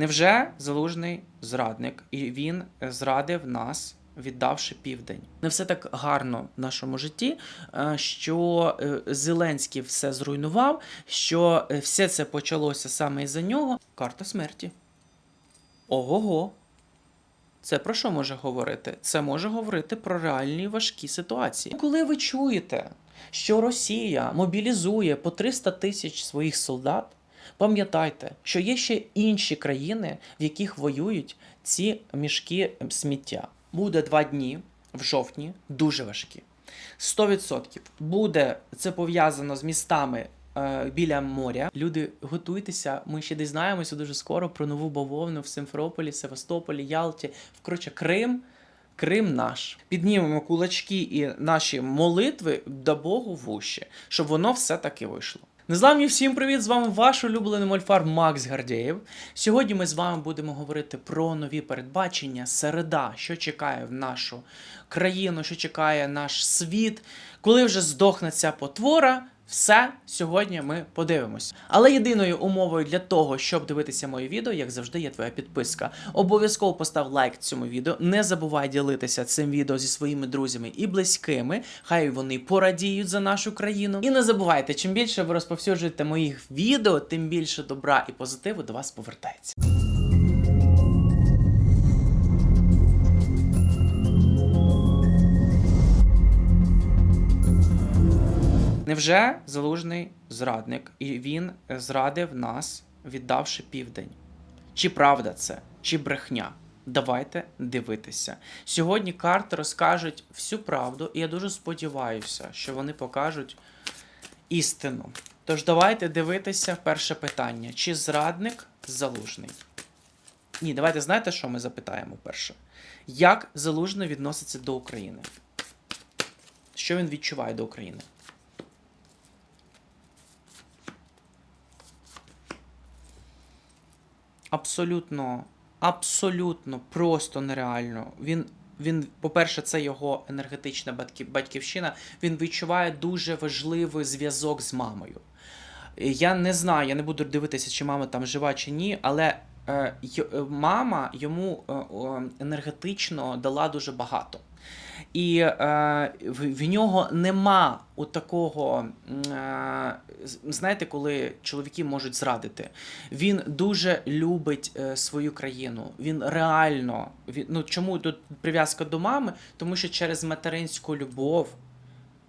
Невже залужний зрадник, і він зрадив нас, віддавши південь? Не все так гарно в нашому житті, е, що е, Зеленський все зруйнував, що е, все це почалося саме із-за нього. Карта смерті. Ого-го. Це про що може говорити? Це може говорити про реальні важкі ситуації. Коли ви чуєте, що Росія мобілізує по 300 тисяч своїх солдат, пам'ятайте, що є ще інші країни, в яких воюють ці мішки сміття. Буде два дні в жовтні, дуже важкі. 100% буде це пов'язано з містами е, біля моря. Люди, готуйтеся. Ми ще дізнаємося дуже скоро про нову бавовну в Симферополі, Севастополі, Ялті. Коротше, Крим. Крим наш. Піднімемо кулачки і наші молитви до Богу в уші, щоб воно все таки вийшло. Незламні всім привіт! З вами ваш улюблений мольфар Макс Гардєєв. Сьогодні ми з вами будемо говорити про нові передбачення, середа, що чекає в нашу країну, що чекає наш світ, коли вже здохне ця потвора. Все сьогодні ми подивимось. Але єдиною умовою для того, щоб дивитися моє відео, як завжди, є твоя підписка. Обов'язково постав лайк цьому відео. Не забувай ділитися цим відео зі своїми друзями і близькими. Хай вони порадіють за нашу країну. І не забувайте, чим більше ви розповсюджуєте моїх відео, тим більше добра і позитиву до вас повертається. Невже залужний зрадник, і він зрадив нас, віддавши південь? Чи правда це, чи брехня? Давайте дивитися. Сьогодні карти розкажуть всю правду, і я дуже сподіваюся, що вони покажуть істину. Тож давайте дивитися перше питання: чи зрадник залужний? Ні, давайте знаєте, що ми запитаємо перше? Як залужний відноситься до України? Що він відчуває до України? Абсолютно, абсолютно просто нереально. Він, він, по-перше, це його енергетична батьківщина. Він відчуває дуже важливий зв'язок з мамою. Я не знаю, я не буду дивитися, чи мама там жива чи ні, але е, е, мама йому е, енергетично дала дуже багато. І е, в, в нього нема у такого, е, знаєте, коли чоловіки можуть зрадити. Він дуже любить е, свою країну. Він реально він, ну, чому тут прив'язка до мами? Тому що через материнську любов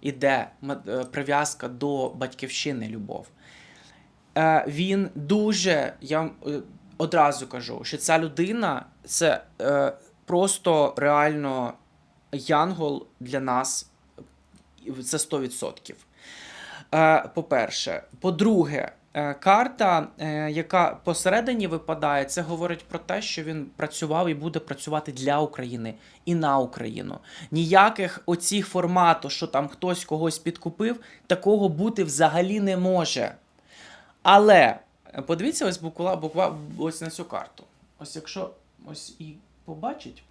іде е, прив'язка до батьківщини любов. Е, він дуже, я вам е, одразу кажу, що ця людина це е, просто реально янгол для нас. Це 100%. Е, По-перше. По-друге, е, карта, е, яка посередині випадає, це говорить про те, що він працював і буде працювати для України і на Україну. Ніяких оцих формату, що там хтось когось підкупив, такого бути взагалі не може. Але подивіться ось буква, буква ось на цю карту. Ось якщо ось і побачить,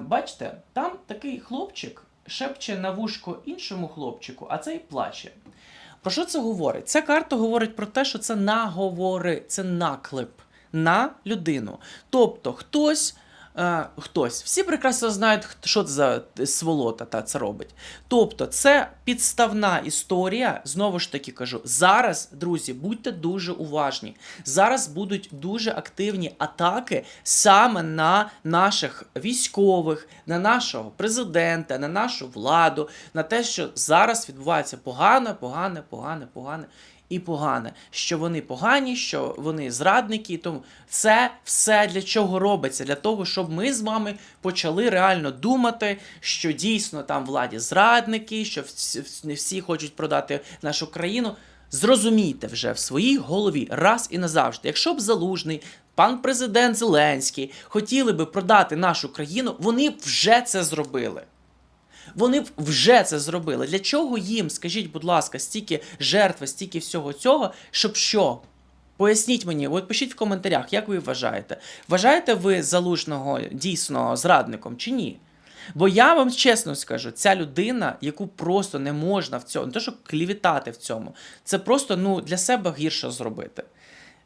бачите, там такий хлопчик шепче на вушко іншому хлопчику, а цей плаче. Про що це говорить? Ця карта говорить про те, що це наговори, це наклеп на людину. Тобто хтось. Е, хтось. Всі прекрасно знають, що це за сволота та це робить. Тобто, це підставна історія. Знову ж таки кажу, зараз, друзі, будьте дуже уважні. Зараз будуть дуже активні атаки саме на наших військових, на нашого президента, на нашу владу, на те, що зараз відбувається погане, погане, погане, погане і погане. Що вони погані, що вони зрадники. Тому це все для чого робиться? Для того, щоб ми з вами почали реально думати, що дійсно там владі зрадники, що не всі хочуть продати нашу країну. Зрозумійте вже в своїй голові раз і назавжди, якщо б залужний. Пан президент Зеленський хотіли би продати нашу країну, вони вже це зробили. Вони вже це зробили. Для чого їм, скажіть, будь ласка, стільки жертви, стільки всього цього, щоб що? Поясніть мені, от пишіть в коментарях, як ви вважаєте. Вважаєте ви залужного дійсно зрадником чи ні? Бо я вам чесно скажу, ця людина, яку просто не можна в цьому, не те, що клівітати в цьому, це просто ну, для себе гірше зробити.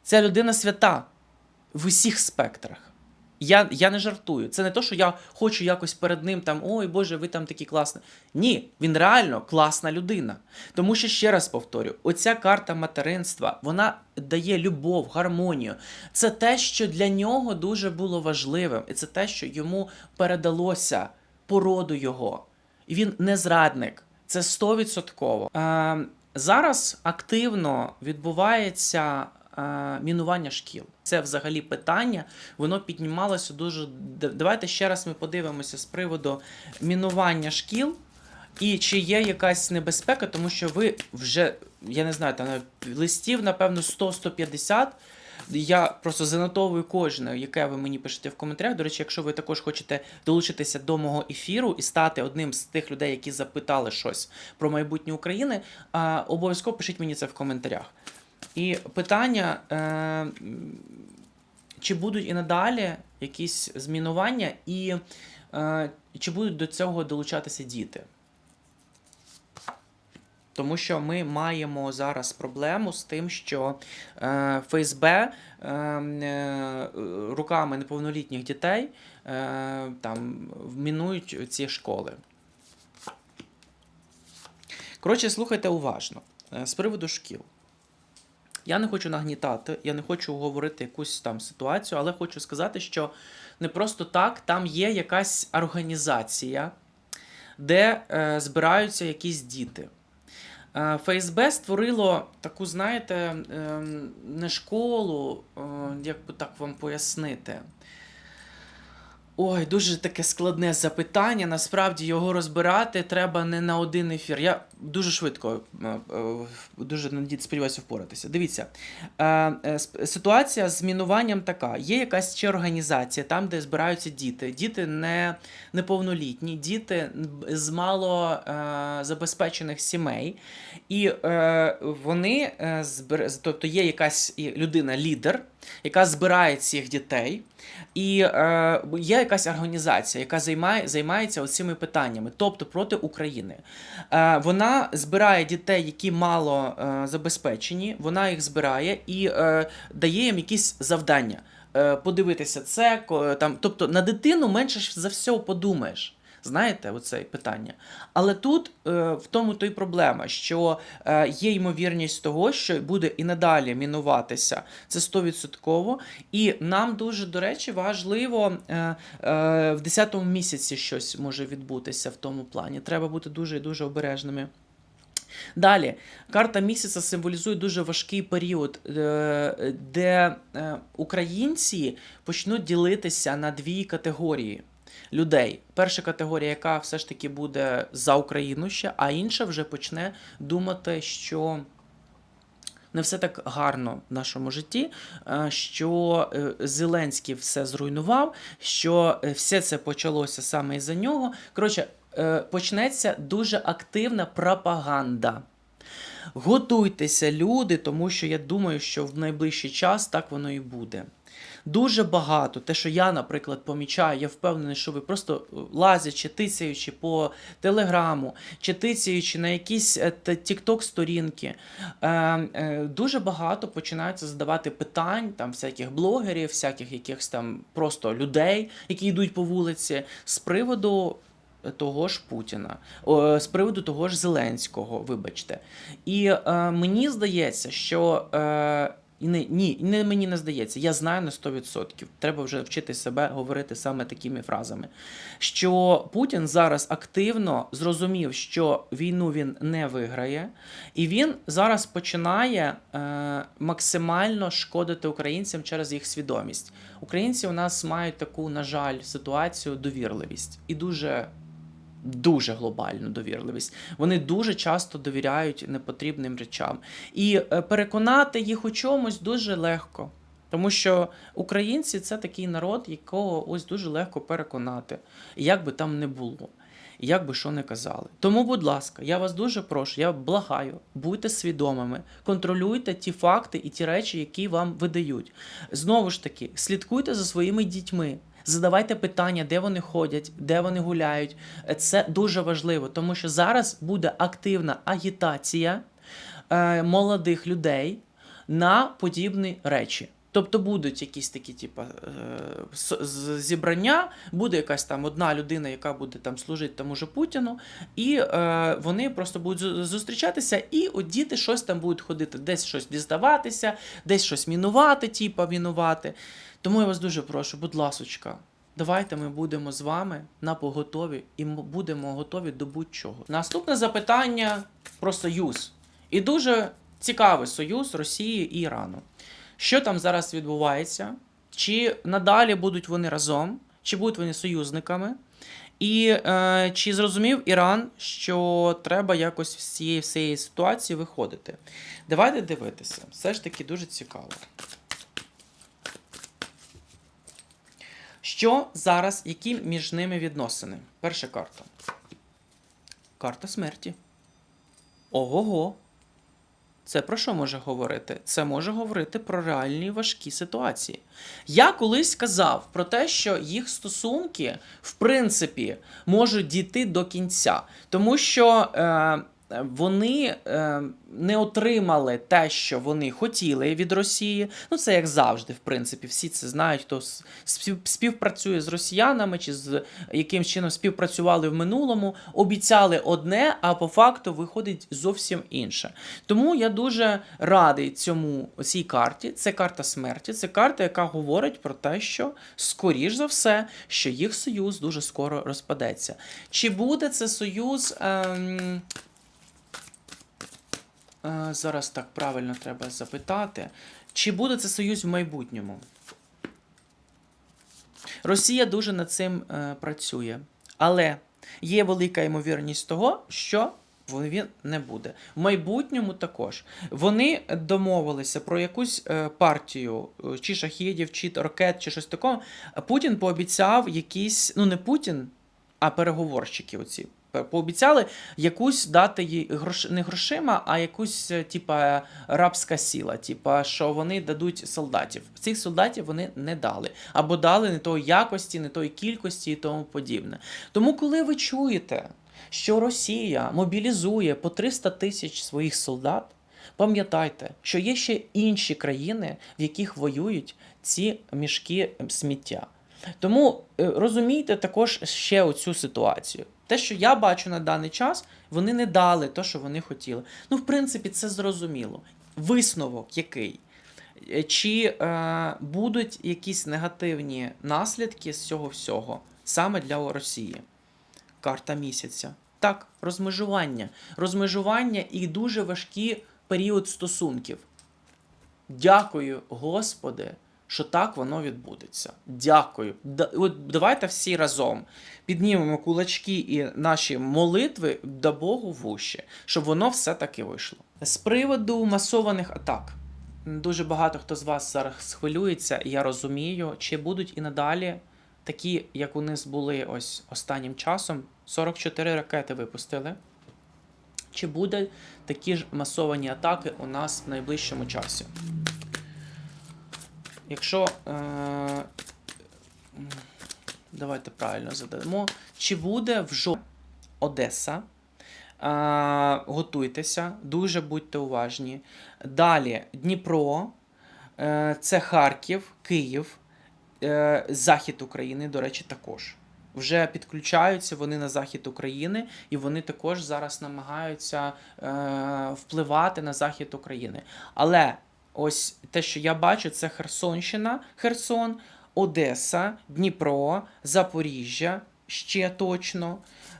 Ця людина свята. в усіх спектрах. Я, я не жартую. Це не то, що я хочу якось перед ним там, ой Боже, ви там такі класні. Ні, він реально класна людина. Тому що ще раз повторю: оця карта материнства вона дає любов, гармонію. Це те, що для нього дуже було важливим, і це те, що йому передалося породу його. І він не зрадник. Це 100%. Е, зараз активно відбувається мінування шкіл. Це взагалі питання, воно піднімалося дуже. Давайте ще раз ми подивимося з приводу мінування шкіл. І чи є якась небезпека, тому що ви вже, я не знаю, там листів, напевно, 100-150. Я просто занотовую кожне, яке ви мені пишете в коментарях. До речі, якщо ви також хочете долучитися до мого ефіру і стати одним з тих людей, які запитали щось про майбутнє України, обов'язково пишіть мені це в коментарях. І питання: е, чи будуть і надалі якісь змінування, і е, чи будуть до цього долучатися діти? Тому що ми маємо зараз проблему з тим, що е, ФСБ е, е, руками неповнолітніх дітей е, там мінують ці школи. Коротше, слухайте уважно. Е, З приводу шкіл. Я не хочу нагнітати, я не хочу говорити якусь там ситуацію, але хочу сказати, що не просто так, там є якась організація, де е, збираються якісь діти. Е, ФСБ створило таку, знаєте, е, не школу, е, як би так вам пояснити. Ой, дуже таке складне запитання. Насправді його розбирати треба не на один ефір. Я дуже швидко, е, е, дуже сподіваюся впоратися. Дивіться, е, ситуація з мінуванням така: є якась ще організація, там, де збираються діти. Діти не неповнолітні, діти з мало забезпечених сімей. І вони тобто є якась людина-лідер, яка збирає цих дітей. І е, є якась організація, яка займає, займається цими питаннями, тобто проти України. Е, вона збирає дітей, які мало е, забезпечені, вона їх збирає і е, дає їм якісь завдання. Е, подивитися це, там, тобто на дитину менше за все подумаєш. Знаєте, оце питання. Але тут е, в тому то й проблема, що е, є ймовірність того, що буде і надалі мінуватися. Це 100%. І нам дуже, до речі, важливо е, е, в 10-му місяці щось може відбутися в тому плані. Треба бути дуже і дуже обережними. Далі, карта місяця символізує дуже важкий період, е, де е, українці почнуть ділитися на дві категорії людей. Перша категорія, яка все ж таки буде за Україну ще, а інша вже почне думати, що. Не все так гарно в нашому житті, е, що е, Зеленський все зруйнував, що е, все це почалося саме із-за нього. Коротше, почнеться дуже активна пропаганда. Готуйтеся, люди, тому що я думаю, що в найближчий час так воно і буде. Дуже багато, те, що я, наприклад, помічаю, я впевнений, що ви просто е, лазячи, тицяючи по телеграму, чи тицяючи на якісь е, тікток-сторінки, е, дуже багато починаються задавати питань там всяких блогерів, всяких якихось там просто людей, які йдуть по вулиці, з приводу того ж Путіна, з приводу того ж Зеленського, вибачте. І е, мені здається, що. Е, і не, ні, не мені не здається, я знаю на 100%. Треба вже вчити себе говорити саме такими фразами. Що Путін зараз активно зрозумів, що війну він не виграє, і він зараз починає е, максимально шкодити українцям через їх свідомість. Українці у нас мають таку, на жаль, ситуацію довірливість і дуже дуже глобальну довірливість. Вони дуже часто довіряють непотрібним речам. І е, переконати їх у чомусь дуже легко. Тому що українці це такий народ, якого ось дуже легко переконати, як би там не було. Як би що не казали. Тому, будь ласка, я вас дуже прошу, я благаю, будьте свідомими, контролюйте ті факти і ті речі, які вам видають. Знову ж таки, слідкуйте за своїми дітьми. Задавайте питання, де вони ходять, де вони гуляють. Це дуже важливо, тому що зараз буде активна агітація е, молодих людей на подібні речі. Тобто будуть якісь такі, типу, зібрання, буде якась там одна людина, яка буде там служити тому же Путіну, і е, вони просто будуть зустрічатися, і от діти щось там будуть ходити, десь щось дізнаватися, десь щось мінувати, типа мінувати. Тому я вас дуже прошу, будь ласочка, давайте ми будемо з вами на поготові і будемо готові до будь-чого. Наступне запитання про союз. І дуже цікавий союз Росії і Ірану. Що там зараз відбувається? Чи надалі будуть вони разом, чи будуть вони союзниками? І е, чи зрозумів Іран, що треба якось з цієї всієї ситуації виходити? Давайте дивитися. Все ж таки дуже цікаво. Що зараз, які між ними відносини? Перша карта. Карта смерті. Ого-го. Це про що може говорити? Це може говорити про реальні важкі ситуації. Я колись казав про те, що їх стосунки, в принципі, можуть дійти до кінця, тому що е, вони е, не отримали те, що вони хотіли від Росії. Ну, це як завжди, в принципі, всі це знають, хто співпрацює з росіянами чи з яким чином співпрацювали в минулому, обіцяли одне, а по факту виходить зовсім інше. Тому я дуже радий цьому цій карті. Це карта смерті. Це карта, яка говорить про те, що скоріш за все, що їх союз дуже скоро розпадеться. Чи буде це союз? Е, Зараз так правильно треба запитати. Чи буде це союз в майбутньому? Росія дуже над цим е, працює. Але є велика ймовірність того, що він не буде. В майбутньому також. Вони домовилися про якусь е, партію, е, чи шахідів, чи ракет, чи щось такого. Путін пообіцяв якісь, ну не Путін, а переговорщики оці. Пе- Пообіцяли якусь дати їй грош... не грошима, а якусь, е, типа, рабська сіла, типа, що вони дадуть солдатів. Цих солдатів вони не дали. Або дали не тої якості, не тої кількості і тому подібне. Тому, коли ви чуєте, що Росія мобілізує по 300 тисяч своїх солдат, пам'ятайте, що є ще інші країни, в яких воюють ці мішки сміття. Тому е, розумійте також ще оцю ситуацію. Те, що я бачу на даний час, вони не дали те, що вони хотіли. Ну, в принципі, це зрозуміло. Висновок який? Е, Чи е, будуть якісь негативні наслідки з цього всього саме для Росії? Карта місяця. Так, розмежування. Розмежування і дуже важкий період стосунків. Дякую, Господи, що так воно відбудеться. Дякую. От давайте всі разом піднімемо кулачки і наші молитви до Богу в уші, щоб воно все таки вийшло. З приводу масованих атак. Дуже багато хто з вас зараз хвилюється, і я розумію, чи будуть і надалі такі, як у нас були ось останнім часом. 44 ракети випустили. Чи буде такі ж масовані атаки у нас в найближчому часі? Якщо. Е- давайте правильно задамо. Чи буде в жовтні Одеса? Е- готуйтеся, дуже будьте уважні. Далі Дніпро, е- це Харків, Київ, е- Захід України, до речі, також. Вже підключаються вони на захід України, і вони також зараз намагаються е, впливати на захід України. Але ось те, що я бачу, це Херсонщина, Херсон, Одеса, Дніпро, Запоріжжя ще точно.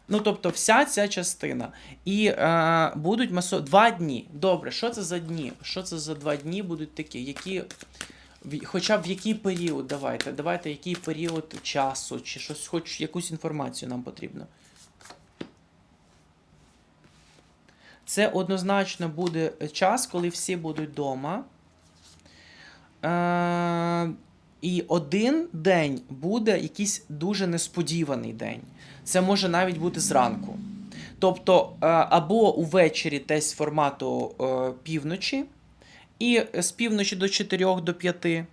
Ну, тобто, вся ця частина. І е, будуть масо... два дні. Добре, що це за дні? Що це за два дні будуть такі? Які Хоча б в який період давайте. Давайте який період часу, чи щось, хоч якусь інформацію нам потрібно. Це однозначно буде час, коли всі будуть вдома. Е- і один день буде якийсь дуже несподіваний день. Це може навіть бути зранку. Тобто, е, або увечері десь формату е, півночі, і з півночі до 4 до 5.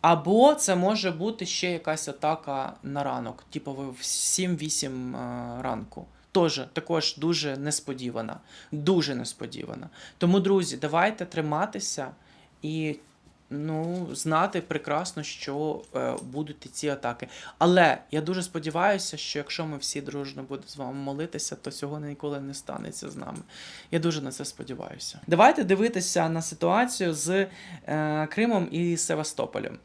Або це може бути ще якась атака на ранок, типу в 7-8 е, ранку. Тоже, також дуже несподівана. Дуже несподівана. Тому, друзі, давайте триматися і ну, знати прекрасно, що е, будуть ці атаки. Але я дуже сподіваюся, що якщо ми всі дружно будемо з вами молитися, то цього ніколи не станеться з нами. Я дуже на це сподіваюся. Давайте дивитися на ситуацію з е, Кримом і Севастополем.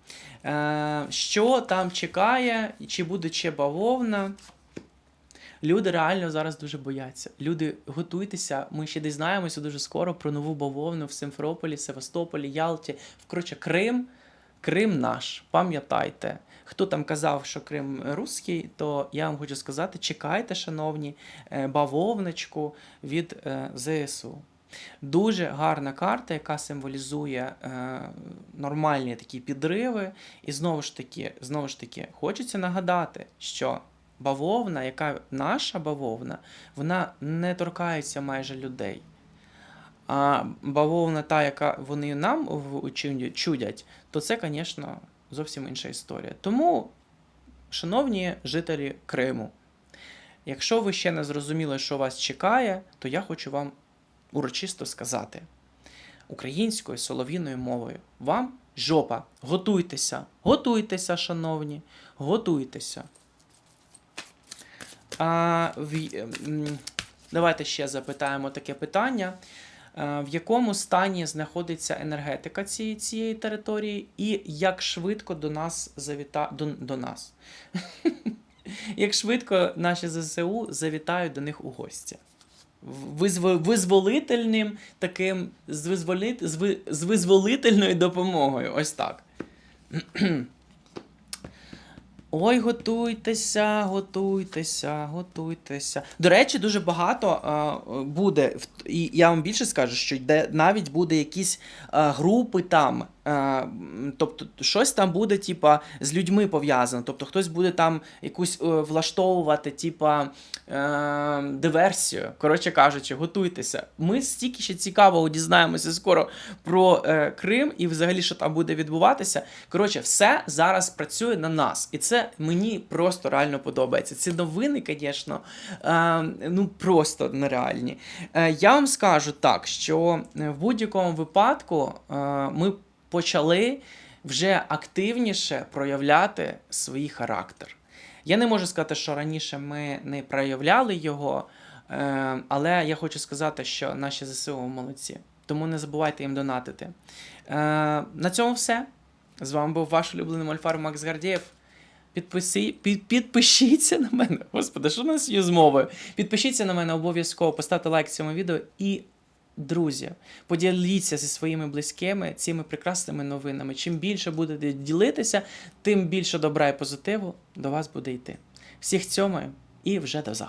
Е, що там чекає, чи буде ще бавовна? Люди реально зараз дуже бояться. Люди, готуйтеся. Ми ще дізнаємося дуже скоро про нову бавовну в Симферополі, Севастополі, Ялті. Коротше, Крим, Крим наш. Пам'ятайте. Хто там казав, що Крим руський, то я вам хочу сказати: чекайте, шановні, е, бавовничку від е, ЗСУ. Дуже гарна карта, яка символізує е, нормальні такі підриви. І знову ж таки, знову ж таки, хочеться нагадати, що бавовна, яка наша бавовна, вона не торкається майже людей. А бавовна, та, яка вони нам чудять- то це, звісно, зовсім інша історія. Тому, шановні жителі Криму, якщо ви ще не зрозуміли, що вас чекає, то я хочу вам урочисто сказати українською солов'їною мовою. Вам жопа. Готуйтеся, готуйтеся, шановні, готуйтеся. А, в, давайте ще запитаємо таке питання. В якому стані знаходиться енергетика цієї, цієї території, і як швидко до нас завіта до, до нас? Як швидко наші ЗСУ завітають до них у гості? Визво- визволительним таким з визволительною допомогою. Ось так. Ой, готуйтеся, готуйтеся, готуйтеся. До речі, дуже багато е, буде, і я вам більше скажу, що йде, навіть буде якісь е, групи там. Е, тобто, щось там буде, типа, з людьми пов'язано. Тобто, хтось буде там якусь е, влаштовувати, типа, е, диверсію. Коротше кажучи, готуйтеся. Ми стільки ще цікавого дізнаємося скоро про Крим і взагалі, що там буде відбуватися. Коротше, все зараз працює на нас, і це мені просто реально подобається. Ці новини, звісно, ну просто нереальні. Я вам скажу так, що в будь-якому випадку ми почали вже активніше проявляти свій характер. Я не можу сказати, що раніше ми не проявляли його, е, але я хочу сказати, що наші ЗСУ молодці. Тому не забувайте їм донатити. Е, на цьому все. З вами був ваш улюблений Мольфар Макс Гардієв. Підписи, під, підпишіться на мене. Господи, що у нас є з мовою? Підпишіться на мене обов'язково, поставте лайк цьому відео і. Друзі, поділіться зі своїми близькими цими прекрасними новинами. Чим більше будете ділитися, тим більше добра і позитиву до вас буде йти. Всіх цьому і вже до завтра.